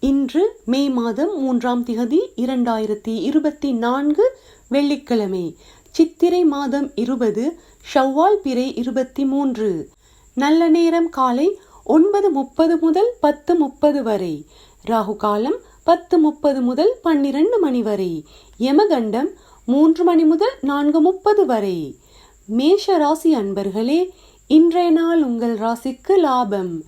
இன்று மே மாதம் மூன்றாம் திகதி இரண்டாயிரத்தி இருபத்தி நான்கு வெள்ளிக்கிழமை. சித்திரை மாதம் இருபது ஷவ்வால் பிறை இருபத்தி மூன்று. நல்ல நேரம் காலை ஒன்பது முப்பது முதல் பத்து முப்பது வரை. ராகு காலம் பத்து முப்பது முதல் பன்னிரண்டு மணி வரை. யமகண்டம் மூன்று மணி முதல் நான்கு முப்பது வரை. மேஷ ராசி அன்பர்களே இன்றைய நாள் உங்கள் ராசிக்கு லாபம்.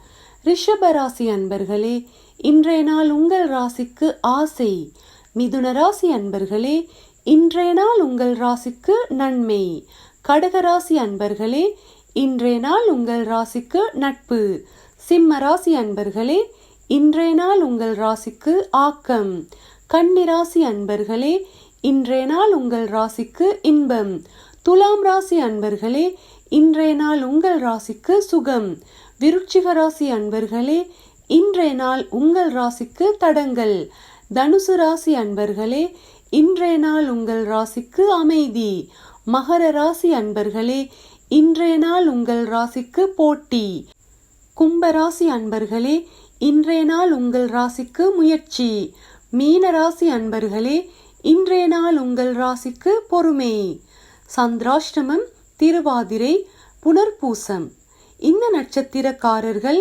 ரிஷப ராசி அன்பர்களே இன்றைய நாள் உங்கள் ராசிக்கு ஆசை. மிதுன ராசி அன்பர்களே இன்றைய நாள் உங்கள் ராசிக்கு நன்மை. கடக ராசி அன்பர்களே இன்றைய நாள் உங்கள் ராசிக்கு நட்பு. சிம்ம ராசி அன்பர்களே இன்றைய நாள் உங்கள் ராசிக்கு ஆக்கம். கன்னிராசி அன்பர்களே இன்றைய நாள் உங்கள் ராசிக்கு இன்பம். துலாம் ராசி அன்பர்களே இன்றைய நாள் உங்கள் ராசிக்கு சுகம். விருட்சிக ராசி அன்பர்களே இன்றைய நாள் உங்கள் ராசிக்கு தடங்கள். தனுசு ராசி அன்பர்களே இன்றைய நாள் உங்கள் ராசிக்கு அமைதி. மகர ராசி அன்பர்களே இன்றைய நாள் உங்கள் ராசிக்கு போட்டி. கும்பராசி அன்பர்களே இன்றைய நாள் உங்கள் ராசிக்கு முயற்சி. மீன ராசி அன்பர்களே இன்றைய நாள் உங்கள் ராசிக்கு பொறுமை. சந்திராஷ்டமம் திருவாதிரை புனர்பூசம். இந்த நட்சத்திரக்காரர்கள்